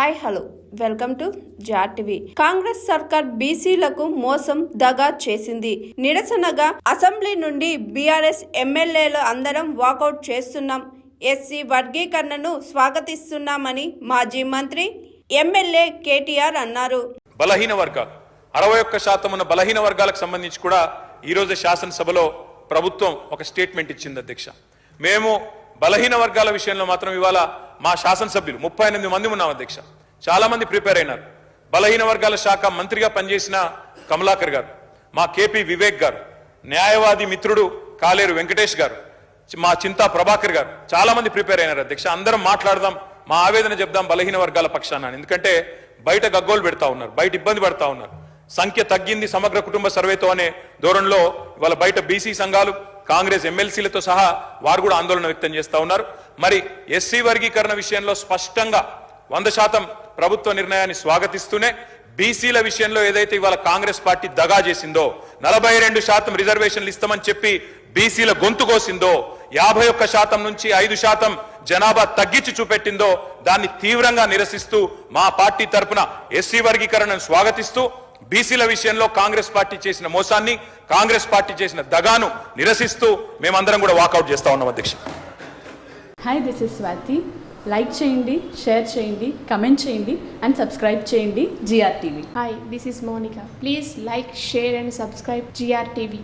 Hi hello. Welcome to జార్ కాంగ్రెస్ సర్కార్ బీసీలకు మోసం దగా చేసింది. నిరసనగా అసెంబ్లీ నుండి బీఆర్ఎస్ ఎమ్మెల్యేలు అందరం వాకౌట్ చేస్తున్నాం. ఎస్సీ వర్గీకరణను స్వాగతిస్తున్నామని మాజీ మంత్రి ఎమ్మెల్యే కేటీఆర్ అన్నారు. బలహీన వర్గాలు అరవై ఒక్క శాతం ఉన్న బలహీన వర్గాలకు సంబంధించి కూడా ఈరోజు శాసనసభలో ప్రభుత్వం ఒక స్టేట్మెంట్ ఇచ్చింది అధ్యక్ష. మేము బలహీన వర్గాల విషయంలో మాత్రం ఇవాళ మా శాసనసభ్యులు ముప్పై ఎనిమిది మంది ఉన్నాం అధ్యక్ష. చాలామంది ప్రిపేర్ అయినారు. బలహీన వర్గాల శాఖ మంత్రిగా పనిచేసిన కమలాకర్ గారు మా కేపీ వివేక్ గారు న్యాయవాది మిత్రుడు కాలేరు వెంకటేష్ గారు మా చింతా ప్రభాకర్ గారు చాలామంది ప్రిపేర్ అయినారు అధ్యక్ష. అందరం మాట్లాడదాం మా ఆవేదన చెప్దాం బలహీన వర్గాల పక్షాన ఎందుకంటే బయట గగ్గోలు పెడతా ఉన్నారు బయట ఇబ్బంది పడతా ఉన్నారు. సంఖ్య తగ్గింది సమగ్ర కుటుంబ సర్వేతో అనే ధోరణిలో ఇవాళ బయట బీసీ సంఘాలు కాంగ్రెస్ ఎమ్మెల్సీలతో సహా వారు కూడా ఆందోళన వ్యక్తం చేస్తా ఉన్నారు. మరి ఎస్సీ వర్గీకరణ విషయంలో స్పష్టంగా వంద శాతం ప్రభుత్వ నిర్ణయాన్ని స్వాగతిస్తూనే బీసీల విషయంలో ఏదైతే ఇవాళ కాంగ్రెస్ పార్టీ దగా చేసిందో నలభై రెండు శాతం రిజర్వేషన్లు ఇస్తామని చెప్పి బీసీల గొంతు కోసిందో యాభై ఒక్క శాతం నుంచి ఐదు శాతం జనాభా తగ్గించి చూపెట్టిందో దాన్ని తీవ్రంగా నిరసిస్తూ మా పార్టీ తరపున ఎస్సీ వర్గీకరణను స్వాగతిస్తూ బీసీల విషయంలో కాంగ్రెస్ పార్టీ చేసిన మోసాన్ని కాంగ్రెస్ పార్టీ చేసిన దగాను నిరసిస్తూ మేమందరం కూడా వాకౌట్ చేస్తా ఉన్నాం అధ్యక్ష hi this is Swathi like చేయండి షేర్ చేయండి కమెంట్ చేయండి అండ్ సబ్స్క్రైబ్ చేయండి GR TV Hi, this is Monica. Please like, share, and subscribe GRTV.